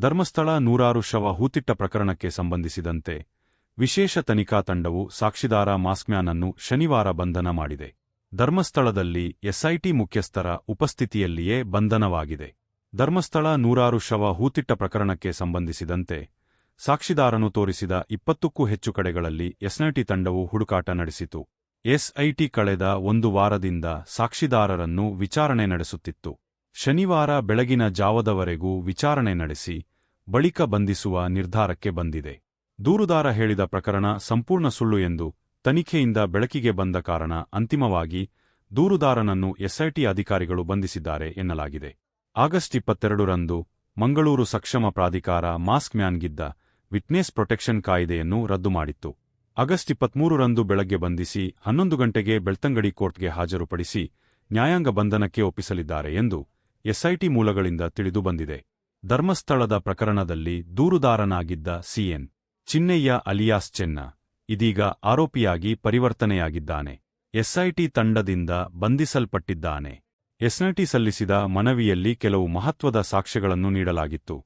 ಧರ್ಮಸ್ಥಳ ನೂರಾರು ಶವ ಹೂತಿಟ್ಟ ಪ್ರಕರಣಕ್ಕೆ ಸಂಬಂಧಿಸಿದಂತೆ ವಿಶೇಷ ತನಿಖಾ ತಂಡವು ಸಾಕ್ಷಿದಾರ ಮಾಸ್ಮ್ಯಾನನ್ನು ಶನಿವಾರ ಬಂಧನ ಮಾಡಿದೆ. ಧರ್ಮಸ್ಥಳದಲ್ಲಿ ಎಸ್ಐಟಿ ಮುಖ್ಯಸ್ಥರ ಉಪಸ್ಥಿತಿಯಲ್ಲಿಯೇ ಬಂಧನವಾಗಿದೆ. ಧರ್ಮಸ್ಥಳ ನೂರಾರು ಶವ ಹೂತಿಟ್ಟ ಪ್ರಕರಣಕ್ಕೆ ಸಂಬಂಧಿಸಿದಂತೆ ಸಾಕ್ಷಿದಾರನು ತೋರಿಸಿದ ಇಪ್ಪತ್ತಕ್ಕೂ ಹೆಚ್ಚು ಕಡೆಗಳಲ್ಲಿ ಎಸ್ಐಟಿ ತಂಡವು ಹುಡುಕಾಟ ನಡೆಸಿತು. ಎಸ್ಐಟಿ ಕಳೆದ ಒಂದು ವಾರದಿಂದ ಸಾಕ್ಷಿದಾರರನ್ನು ವಿಚಾರಣೆ ನಡೆಸುತ್ತಿತ್ತು. ಶನಿವಾರ ಬೆಳಗಿನ ಜಾವದವರೆಗೂ ವಿಚಾರಣೆ ನಡೆಸಿ ಬಳಿಕ ಬಂಧಿಸುವ ನಿರ್ಧಾರಕ್ಕೆ ಬಂದಿದೆ. ದೂರುದಾರ ಹೇಳಿದ ಪ್ರಕರಣ ಸಂಪೂರ್ಣ ಸುಳ್ಳು ಎಂದು ತನಿಖೆಯಿಂದ ಬೆಳಕಿಗೆ ಬಂದ ಕಾರಣ ಅಂತಿಮವಾಗಿ ದೂರುದಾರನನ್ನು ಎಸ್ಐಟಿ ಅಧಿಕಾರಿಗಳು ಬಂಧಿಸಿದ್ದಾರೆ ಎನ್ನಲಾಗಿದೆ. ಆಗಸ್ಟ್ ಇಪ್ಪತ್ತೆರಡರಂದು ಮಂಗಳೂರು ಸಕ್ಷಮ ಪ್ರಾಧಿಕಾರ ಮಾಸ್ಕ್ ಮ್ಯಾನ್ಗಿದ್ದ ವಿಟ್ನೆಸ್ ಪ್ರೊಟೆಕ್ಷನ್ ಕಾಯ್ದೆಯನ್ನು ರದ್ದು ಮಾಡಿತ್ತು. ಆಗಸ್ಟ್ ಇಪ್ಪತ್ಮೂರರಂದು ಬೆಳಗ್ಗೆ ಬಂಧಿಸಿ ಹನ್ನೊಂದು ಗಂಟೆಗೆ ಬೆಳ್ತಂಗಡಿ ಕೋರ್ಟ್ಗೆ ಹಾಜರುಪಡಿಸಿ ನ್ಯಾಯಾಂಗ ಬಂಧನಕ್ಕೆ ಒಪ್ಪಿಸಲಿದ್ದಾರೆ ಎಂದು ಎಸ್ಐಟಿ ಮೂಲಗಳಿಂದ ತಿಳಿದು ಬಂದಿದೆ. ಧರ್ಮಸ್ಥಳದ ಪ್ರಕರಣದಲ್ಲಿ ದೂರುದಾರನಾಗಿದ್ದ ಸಿಎನ್ ಚಿನ್ನಯ್ಯ ಅಲಿಯಾಸ್ ಚೆನ್ನ ಇದೀಗ ಆರೋಪಿಯಾಗಿ ಪರಿವರ್ತನೆಯಾಗಿದ್ದಾನೆ. ಎಸ್ಐಟಿ ತಂಡದಿಂದ ಬಂಧಿಸಲ್ಪಟ್ಟಿದ್ದಾನೆ. ಎಸ್ಐಟಿ ಸಲ್ಲಿಸಿದ ಮನವಿಯಲ್ಲಿ ಕೆಲವು ಮಹತ್ವದ ಸಾಕ್ಷ್ಯಗಳನ್ನು ನೀಡಲಾಗಿತ್ತು.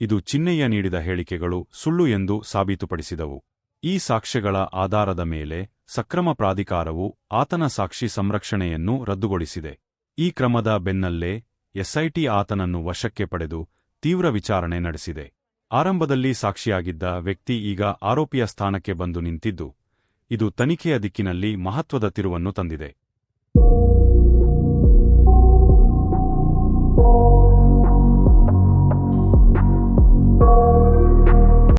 ಇದು ಚಿನ್ನಯ್ಯ ನೀಡಿದ ಹೇಳಿಕೆಗಳು ಸುಳ್ಳು ಎಂದು ಸಾಬೀತುಪಡಿಸಿದವು. ಈ ಸಾಕ್ಷ್ಯಗಳ ಆಧಾರದ ಮೇಲೆ ಸಕ್ರಮ ಪ್ರಾಧಿಕಾರವು ಆತನ ಸಾಕ್ಷಿ ಸಂರಕ್ಷಣೆಯನ್ನು ರದ್ದುಗೊಳಿಸಿದೆ. ಈ ಕ್ರಮದ ಬೆನ್ನಲ್ಲೇ ಎಸ್ಐಟಿ ಆತನನ್ನು ವಶಕ್ಕೆ ಪಡೆದು ತೀವ್ರ ವಿಚಾರಣೆ ನಡೆಸಿದೆ. ಆರಂಭದಲ್ಲಿ ಸಾಕ್ಷಿಯಾಗಿದ್ದ ವ್ಯಕ್ತಿ ಈಗ ಆರೋಪಿಯ ಸ್ಥಾನಕ್ಕೆ ಬಂದು ನಿಂತಿದ್ದು, ಇದು ತನಿಖೆಯ ದಿಕ್ಕಿನಲ್ಲಿ ಮಹತ್ವದ ತಿರುವನ್ನು ತಂದಿದೆ.